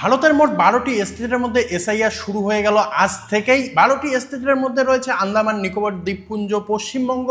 ভারতের মোট বারোটি স্টেটের মধ্যে এসআইআর শুরু হয়ে গেল আজ থেকেই। বারোটি স্টেটের মধ্যে রয়েছে আন্দামান, নিকোবর, দ্বীপপুঞ্জ, পশ্চিমবঙ্গ,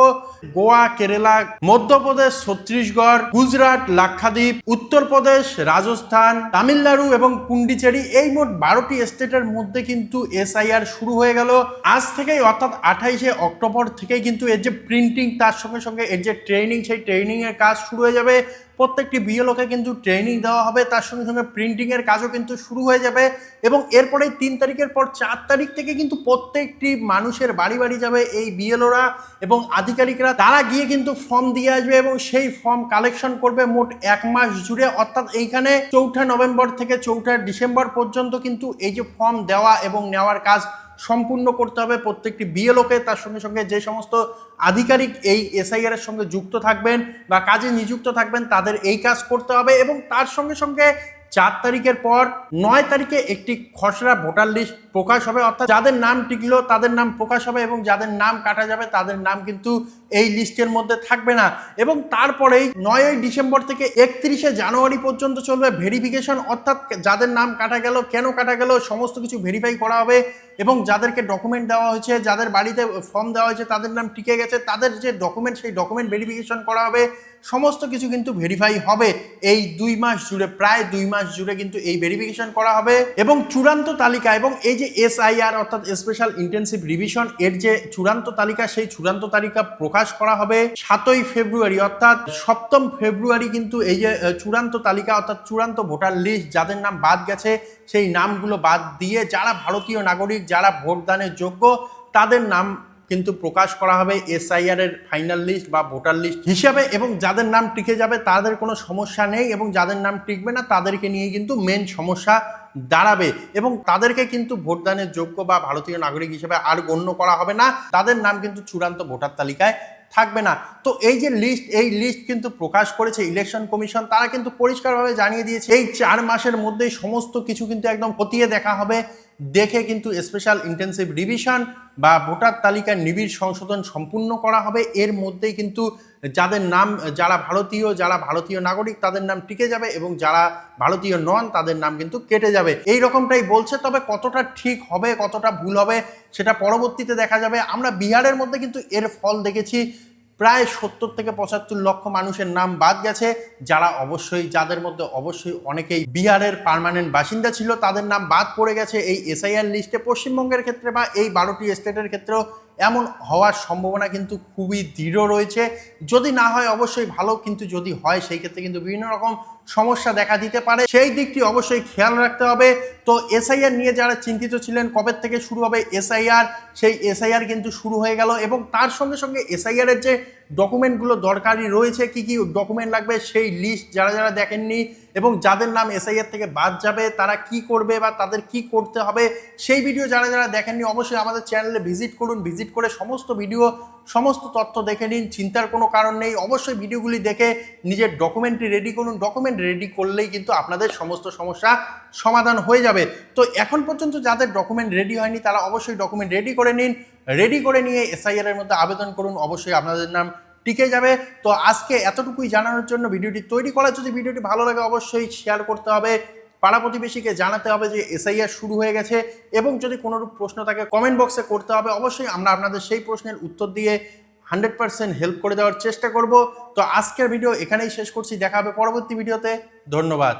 গোয়া, কেরালা, মধ্যপ্রদেশ, ছত্তিশগড়, গুজরাট, লাক্ষাদ্বীপ, উত্তরপ্রদেশ, রাজস্থান, তামিলনাড়ু এবং পুন্ডিচেরি এই মোট বারোটি স্টেটের মধ্যে কিন্তু এসআইআর শুরু হয়ে গেল আজ থেকেই, অর্থাৎ আঠাইশে অক্টোবর থেকেই কিন্তু এর যে প্রিন্টিং তার সঙ্গে সঙ্গে এর যে ট্রেনিং সেই ট্রেনিংয়ের কাজ শুরু হয়ে যাবে। প্রত্যেকটি বিএলওকে কিন্তু ট্রেনিং দেওয়া হবে, তার সঙ্গে সঙ্গে প্রিন্টিংয়ের কাজও কিন্তু শুরু হয়ে যাবে এবং এরপরেই তিন তারিখের পর চার তারিখ থেকে কিন্তু প্রত্যেকটি মানুষের বাড়ি বাড়ি যাবে এই বিএলওরা এবং আধিকারিকরা, তারা গিয়ে কিন্তু ফর্ম দিয়ে আসবে এবং সেই ফর্ম কালেকশন করবে মোট এক মাস জুড়ে। অর্থাৎ এইখানে চৌঠা নভেম্বর থেকে চৌঠা ডিসেম্বর পর্যন্ত কিন্তু এই যে ফর্ম দেওয়া এবং নেওয়ার কাজ সম্পূর্ণ করতে হবে। প্রত্যেকটি বিএলওকে তার সঙ্গে সঙ্গে যে সমস্ত আধিকারিক এই এসআইআর এর সঙ্গে যুক্ত থাকবেন বা কাজে নিযুক্ত থাকবেন, তাদের এই কাজ করতে হবে এবং তার সঙ্গে সঙ্গে চার তারিখের পর নয় তারিখে একটি খসড়া ভোটার লিস্ট প্রকাশ হবে, অর্থাৎ যাদের নাম টিকলো তাদের নাম প্রকাশ হবে এবং যাদের নাম কাটা যাবে তাদের নাম কিন্তু এই লিস্টের মধ্যে থাকবে না। এবং তারপরেই নয়ই ডিসেম্বর থেকে একত্রিশে জানুয়ারি পর্যন্ত চলবে ভেরিফিকেশন, অর্থাৎ যাদের নাম কাটা গেল, কেন কাটা গেল, সমস্ত কিছু ভেরিফাই করা হবে এবং যাদেরকে ডকুমেন্ট দেওয়া হয়েছে, যাদের বাড়িতে ফর্ম দেওয়া হয়েছে, তাদের নাম টিকে গেছে, তাদের যে ডকুমেন্ট সেই ডকুমেন্ট ভেরিফিকেশন করা হবে। সমস্ত কিছু কিন্তু ভেরিফাই হবে। এই দুই মাস জুড়ে, প্রায় দুই মাস জুড়ে কিন্তু এই ভেরিফিকেশন করা হবে এবং চূড়ান্ত তালিকা এবং এই যে এসআইআর অর্থাৎ স্পেশাল ইন্টেন্সিভ রিভিশন এর যে চূড়ান্ত তালিকা, সেই চূড়ান্ত তালিকা প্রকাশ করা হবে সাতই ফেব্রুয়ারি। অর্থাৎ সপ্তম ফেব্রুয়ারি কিন্তু এই যে চূড়ান্ত তালিকা অর্থাৎ চূড়ান্ত ভোটার লিস্ট যাদের নাম বাদ গেছে, সেই নামগুলো বাদ দিয়ে যারা ভারতীয় নাগরিক, যারা ভোটদানের যোগ্য, তাদের নাম কিন্তু প্রকাশ করা হবে এসআইআর এর ফাইনাল লিস্ট বা ভোটার লিস্ট হিসাবে এবং যাদের নাম টিকে যাবে তাদের কোনো সমস্যা নেই এবং যাদের নাম টিকবে না তাদেরকে নিয়ে কিন্তু মেন সমস্যা দাঁড়াবে এবং তাদেরকে কিন্তু ভোটদানের যোগ্য বা ভারতীয় নাগরিক হিসেবে আর গণ্য করা হবে না। তাদের নাম কিন্তু চূড়ান্ত ভোটার তালিকায় থাকবে না। তো এই যে লিস্ট, এই লিস্ট কিন্তু প্রকাশ করেছে ইলেকশন কমিশন, তারা কিন্তু পরিষ্কারভাবে জানিয়ে দিয়েছে এই চার মাসের মধ্যেই সমস্ত কিছু কিন্তু একদম খতিয়ে দেখা হবে। দেখে কিন্তু স্পেশাল ইন্টেন্সিভ রিভিশন বা ভোটার তালিকার নিবিড় সংশোধন সম্পূর্ণ করা হবে। এর মধ্যেই কিন্তু যাদের নাম, যারা ভারতীয় যারা ভারতীয় নাগরিক, তাদের নাম টিকে যাবে এবং যারা ভারতীয় নন, তাদের নাম কিন্তু কেটে যাবে। এই রকমটাই বলছে, তবে কতটা ঠিক হবে, কতটা ভুল হবে, সেটা পরবর্তীতে দেখা যাবে। আমরা বিহারের মধ্যে কিন্তু এর ফল দেখেছি। প্রায় সত্তর থেকে পঁচাত্তর লক্ষ মানুষের নাম বাদ গেছে, যারা অবশ্যই, যাদের মধ্যে অবশ্যই অনেকেই বিহারের পারমানেন্ট বাসিন্দা ছিল, তাদের নাম বাদ পড়ে গেছে এই এসআইআর লিস্টে। পশ্চিমবঙ্গের ক্ষেত্রে বা এই বারোটি স্টেটের ক্ষেত্রেও এমন হওয়ার সম্ভাবনা কিন্তু খুবই দৃঢ় রয়েছে। যদি না হয়, অবশ্যই ভালো, কিন্তু যদি হয়, সেই ক্ষেত্রে কিন্তু বিভিন্ন রকম সমস্যা দেখা দিতে পারে। সেই দিকটি অবশ্যই খেয়াল রাখতে হবে। তো এসআইআর নিয়ে যারা চিন্তিত ছিলেন, কবে থেকে শুরু হবে এসআইআর? সেই এসআইআর কিন্তু শুরু হয়ে গেল এবং তার সঙ্গে সঙ্গে এসআইআর এর যে ডকুমেন্টগুলো দরকারি রয়েছে, কি কি ডকুমেন্ট লাগবে সেই লিস্ট যারা যারা দেখেননি এবং যাদের নাম এসআইআর থেকে বাদ যাবে, তারা কি করবে বা তাদের কি করতে হবে, সেই ভিডিও যারা যারা দেখেননি, অবশ্যই আমাদের চ্যানেলে ভিজিট করুন। ভিজিট করে সমস্ত ভিডিও সমস্ত তথ্য দেখে নিন, চিন্তার কোনো কারণ নেই। অবশ্যই ভিডিওগুলি দেখে নিজের ডকুমেন্টটি রেডি করুন। ডকুমেন্ট রেডি করলেই কিন্তু আপনাদের সমস্ত সমস্যা সমাধান হয়ে যাবে। তো এখন পর্যন্ত যাদের ডকুমেন্ট রেডি হয়নি, তারা অবশ্যই ডকুমেন্ট রেডি করে নিন। রেডি করে নিয়ে এসআইআর এর মধ্যে আবেদন করুন। অবশ্যই আপনাদের নাম টিকে যাবে। তো আজকে এতটুকুই জানানোর জন্য ভিডিওটি তৈরি করা। যদি ভিডিওটি ভালো লাগে, অবশ্যই শেয়ার করতে হবে। পাড়া প্রতিবেশীকে জানাতে হবে যে এসআইআর শুরু হয়ে গেছে এবং যদি কোনোরূপ প্রশ্ন থাকে কমেন্ট বক্সে করতে হবে, অবশ্যই আমরা আপনাদের সেই প্রশ্নের উত্তর দিয়ে হান্ড্রেড পার্সেন্ট হেল্প করে দেওয়ার চেষ্টা করব। তো আজকের ভিডিও এখানেই শেষ করছি, দেখা হবে পরবর্তী ভিডিওতে ধন্যবাদ।